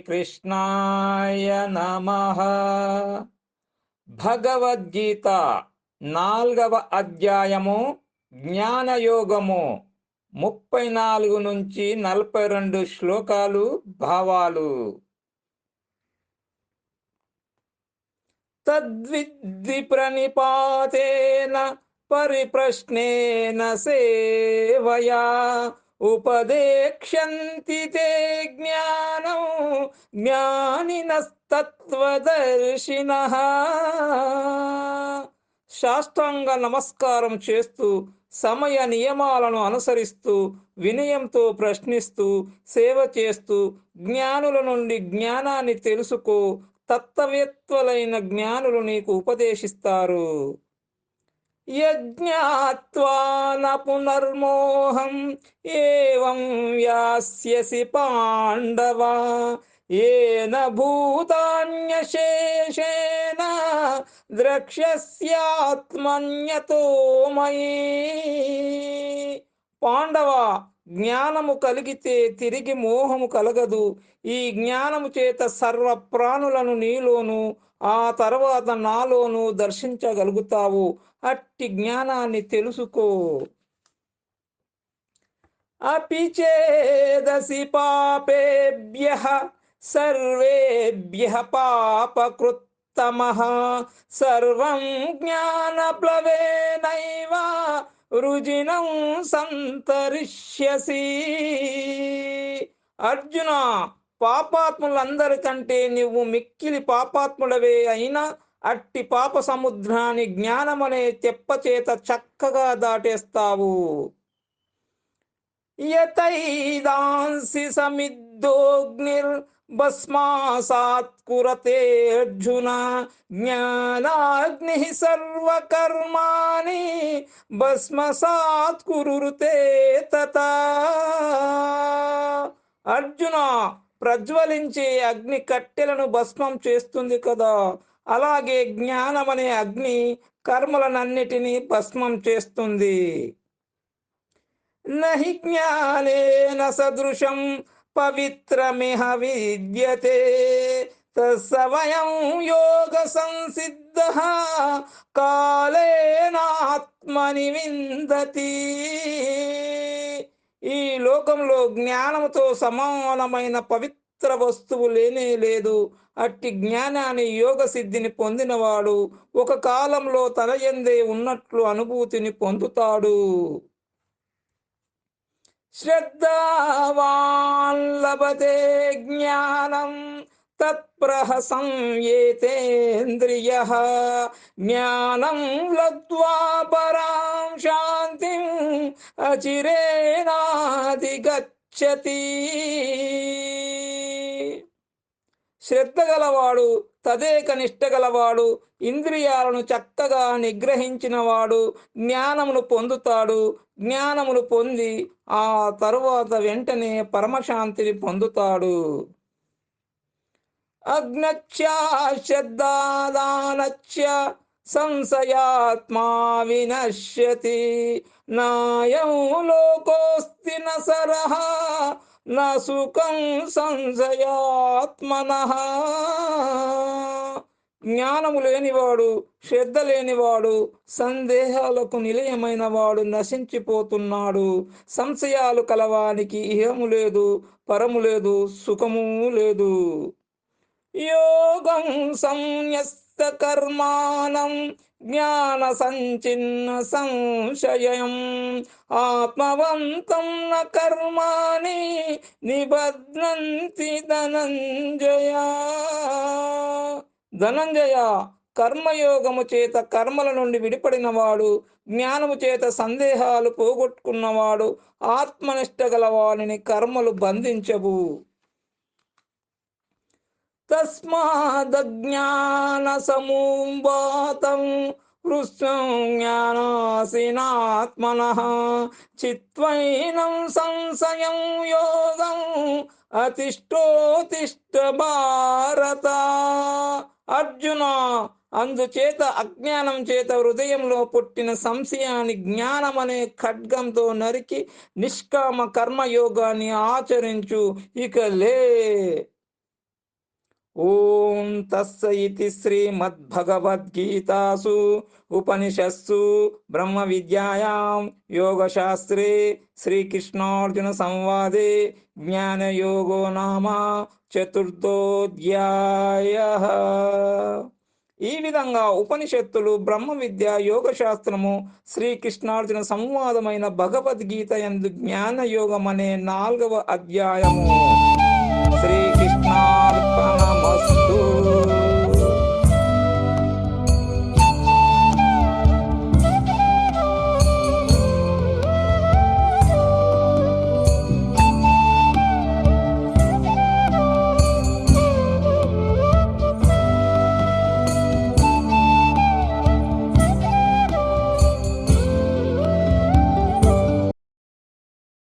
శ్రీకృష్ణాయ నమ. భగవద్గీత నాల్గవ అధ్యాయము జ్ఞానయోగము ముప్పై నాలుగు నుంచి నలభై రెండు శ్లోకాలు భావాలు. తద్విద్ది ప్రణిపాతేన పరిప్రశ్నేన సేవయా ఉపదేక్ష్యంతి తే జ్ఞానం జ్ఞానినస్తత్వదర్శిన. శాస్త్రాంగ నమస్కారం చేస్తూ సమయ నియమాలను అనుసరిస్తూ వినయంతో ప్రశ్నిస్తూ సేవ చేస్తూ జ్ఞానుల నుండి జ్ఞానాన్ని తెలుసుకో తత్వవేత్వలైన జ్ఞానులు నీకు ఉపదేశిస్తారు. యజ్ఞాత్వా న పునర్మోహం ఏవం యాస్యసి పాండవ. ఏన భూతాన్యశేషేణ ద్రక్ష్యస్యాత్మన్యతో మయీ. పాండవ జ్ఞానము కలిగితే తిరిగి మోహము కలగదు. ఈ జ్ఞానము చేత సర్వ ప్రాణులను నీలోను ఆ తర్వాత నాలోను దర్శించగలుగుతావు. అట్టి జ్ఞానాన్ని తెలుసుకో. అపిచేదసి పాపేభ్య సర్వేభ్య పాపకృత్తమ. సర్వం జ్ఞానప్లవేనైవ రుజినం సంతరిష్యసి. అర్జున పాపాత్ములందరికంటే నువ్వు మిక్కిలి పాపాత్ములవే అయినా అట్టి పాప సముద్రాన్ని జ్ఞానమనే తెప్పచేత చక్కగా దాటేస్తావు. యతైదాంసి సమిద్ భస్మాసాత్ కురతే అర్జున జ్ఞానాగ్ని సర్వకర్మాణి భస్మసాత్ కురుతే అర్జున ప్రజ్వలించే అగ్ని కట్టెలను భస్మం చేస్తుంది కదా అలాగే జ్ఞానమనే అగ్ని కర్మలనన్నిటినీ భస్మం చేస్తుంది. నహి జ్ఞానేన సదృశం పవిత్రమిహ విద్యతే. తస్వయం యోగ సంసిద్ధ కాలేనాత్మని విందతి. ఈ లోకంలో జ్ఞానముతో సమానమైన పవిత్ర వస్తువు లేనే లేదు. అట్టి జ్ఞానాన్ని యోగ సిద్ధిని పొందినవాడు ఒక కాలంలో తన ఎందే ఉన్నట్లు అనుభూతిని పొందుతాడు. శ్రద్ధావాన్ లభతే జ్ఞానం తత్ప్రహసం ఏతేంద్రియ జ్ఞానం లబ్ధ్వా పరాం శాంతిం అచిరేనాదిగచ్చతి శ్రద్ధ గలవాడు తదేక నిష్ట గలవాడు ఇంద్రియాలను చక్కగా నిగ్రహించినవాడు జ్ఞానమును పొందుతాడు. జ్ఞానమును పొంది ఆ తరువాత వెంటనే పరమశాంతిని పొందుతాడు. అగ్నశ్చాదానశ్చ సంశయాత్మా వినశ్యతి. నాయం లోకోస్తి నరహ సుఖం సంశయాత్మన జ్ఞానము లేనివాడు శ్రద్ధ లేనివాడు సందేహాలకు నిలయమైన వాడు నశించిపోతున్నాడు. సంశయాలు కలవానికి ఇహము లేదు పరము లేదు సుఖము లేదు. యోగం సంయస్త కర్మాణం జ్ఞాన సంచిన్న సంశయం. ఆత్మవంతం న కర్మాణి నిబధ్నంతి ధనంజయ. ధనంజయ కర్మయోగము చేత కర్మల నుండి విడిపడినవాడు జ్ఞానము చేత సందేహాలు పోగొట్టుకున్నవాడు ఆత్మనిష్ట గలవాడిని కర్మలు బంధించవు. తస్మాదజ్ఞాన సమూబాతం హృస్వం జ్ఞానాసినాత్మన చిత్వైనం సంశయం యోగం అతిష్టోతిష్ట భారత అర్జున అందుచేత అజ్ఞానం చేత హృదయంలో పుట్టిన సంశయాన్ని జ్ఞానమనే ఖడ్గంతో నరికి నిష్కామ కర్మయోగాన్ని ఆచరించు ఇక లే. ఓం తస్స ఇతి శ్రీమద్భగవద్గీతాసు ఉపనిషత్సు బ్రహ్మ విద్యాయాం యోగశాస్త్రే శ్రీకృష్ణార్జున సంవాదే జ్ఞానయోగో నామ చతుర్థోధ్యాయ ఈ విధంగా ఉపనిషత్తులు బ్రహ్మ విద్య యోగ శాస్త్రము శ్రీకృష్ణార్జున సంవాదమైన భగవద్గీత ఎందు జ్ఞానయోగం అనే నాలుగవ అధ్యాయము. శ్రీకృష్ణార్పణమస్తు